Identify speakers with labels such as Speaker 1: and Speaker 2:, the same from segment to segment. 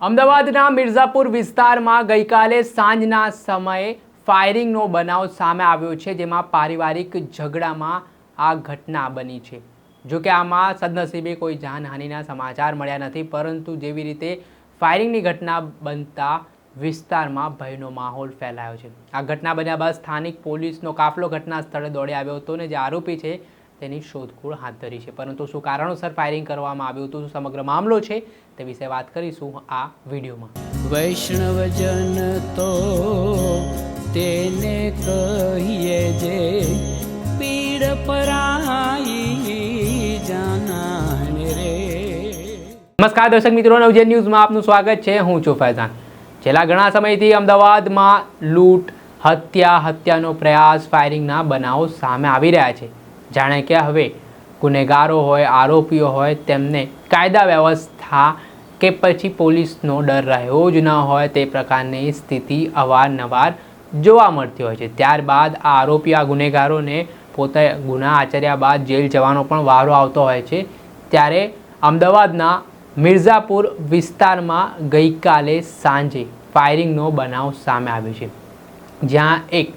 Speaker 1: અમદાવાદના મિર્ઝાપુર વિસ્તારમાં ગઈકાલે સાંજના સમયે ફાયરિંગનો બનાવ સામે આવ્યો છે, જેમાં પારિવારિક ઝઘડામાં આ ઘટના બની છે. જો કે આમાં સદનસીબે કોઈ જાનહાનિના સમાચાર મળ્યા નથી, પરંતુ જેવી રીતે ફાયરિંગની ઘટના બનતા વિસ્તારમાં ભયનો માહોલ ફેલાયો છે. આ ઘટના બન્યા બાદ સ્થાનિક પોલીસનો કાફલો ઘટના સ્થળે દોડી આવ્યો હતો અને જે આરોપી છે તેની શોધખોળ હાથ ધરી છે. પરંતુ શું કારણોસર ફાયરિંગ કરવામાં આવ્યું હતું સમગ્ર મામલો છે તે વિશે વાત કરીશું આ વિડીયોમાં.
Speaker 2: વૈષ્ણવજન તો તેને કહીએ જે પીડ પરાઈ જાનાને રે.
Speaker 1: નમસ્કાર દર્શક મિત્રો નવજન ન્યૂઝમાં આપનું સ્વાગત છે. હું છું ફૈઝાન. છેલ્લા ઘણા સમયથી અમદાવાદમાં લૂંટ હત્યા હત્યાનો પ્રયાસ ફાયરિંગના બનાવો સામે આવી રહ્યા છે. જાણે કે હવે ગુનેગારો હોય, આરોપીઓ હોય, તેમને કાયદા વ્યવસ્થા કે પછી પોલીસનો ડર રહ્યો જ ન હોય તે પ્રકારની સ્થિતિ અવારનવાર જોવા મળતી હોય છે. ત્યારબાદ આ આરોપી, આ ગુનેગારોને પોતે ગુના આચર્યા બાદ જેલ જવાનો પણ વારો આવતો હોય છે. ત્યારે અમદાવાદના મિર્ઝાપુર વિસ્તારમાં ગઈકાલે સાંજે ફાયરિંગનો બનાવ સામે આવ્યો છે. જ્યાં એક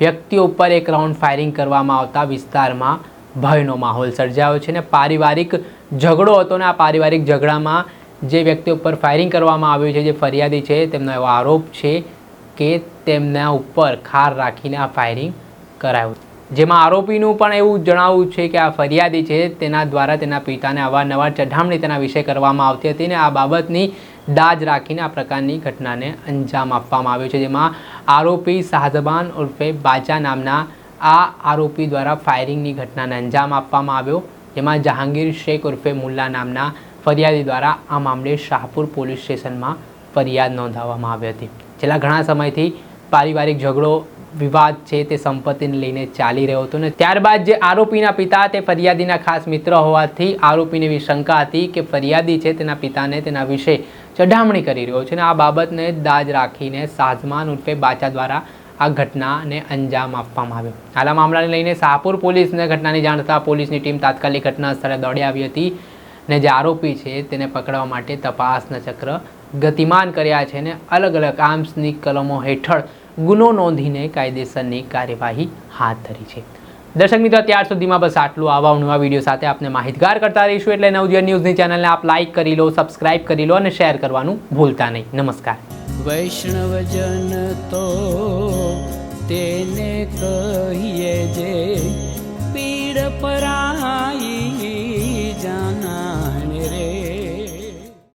Speaker 1: વ્યક્તિ ઉપર એક રાઉન્ડ ફાયરિંગ કરવામાં આવતા વિસ્તારમાં ભયનો માહોલ સર્જાયો છે ને પારિવારિક ઝઘડો હતો ને આ પારિવારિક ઝઘડામાં જે વ્યક્તિ ઉપર ફાયરિંગ કરવામાં આવ્યું છે, જે ફરિયાદી છે, તેમનો એવો આરોપ છે કે તેમના ઉપર ખાર રાખીને આ ફાયરિંગ કરાયું. જેમાં આરોપીનું પણ એવું જણાવવું છે કે આ ફરિયાદી છે, તેના દ્વારા તેના પિતાને અવારનવાર ચઢામણી તેના વિશે કરવામાં આવતી હતી ને આ બાબતની દાજ રાખીને આ પ્રકારની ઘટનાને અંજામ આપવામાં આવ્યો છે. જેમાં આરોપી શાહજબાન ઉર્ફે બાજા નામના આ આરોપી દ્વારા ફાયરિંગની ઘટનાને અંજામ આપવામાં આવ્યો. જેમાં જહાંગીર શેખ ઉર્ફે મુલ્લા નામના ફરિયાદી દ્વારા આ મામલે શાહપુર પોલીસ સ્ટેશનમાં ફરિયાદ નોંધાવવામાં આવી હતી. છેલ્લા ઘણા સમયથી પારિવારિક ઝઘડો વિવાદ છે તે સંપત્તિને લઈને ચાલી રહ્યો હતો ને ત્યારબાદ જે આરોપીના પિતા તે ફરિયાદીના ખાસ મિત્ર હોવાથી આરોપીને એવી શંકા હતી કે ફરિયાદી છે તેના પિતાને તેના વિશે ચઢામણી કરી રહ્યો છે ને આ બાબતને દાજ રાખીને સાઝમાન ઉર્ફે બાચા દ્વારા આ ઘટનાને અંજામ આપવામાં આવ્યો. હાલ મામલાને લઈને શાહપુર પોલીસને ઘટનાની જાણ થતાં પોલીસની ટીમ તાત્કાલિક ઘટના સ્થળે દોડી આવી હતી ને જે આરોપી છે તેને પકડવા માટે તપાસના ચક્ર ગતિમાન કર્યા છે ને અલગ અલગ આર્મ્સની કલમો હેઠળ ગુનો નોંધીને કાયદેસરની કાર્યવાહી હાથ ધરી છે. દર્શક મિત્રો ત્યાર સુધીમાં બસ આટલું. આવા નવા વીડિયો સાથે આપને માહિતગાર કરતા રહીશું એટલે નવજીવન ન્યૂઝની ચેનલને આપ લાઇક કરી લો, સબસ્ક્રાઇબ કરી લો અને શેર કરવાનું ભૂલતા નહીં. નમસ્કાર.
Speaker 2: વૈષ્ણવજન તો તેને કહીએ જે પીડ પરાઈ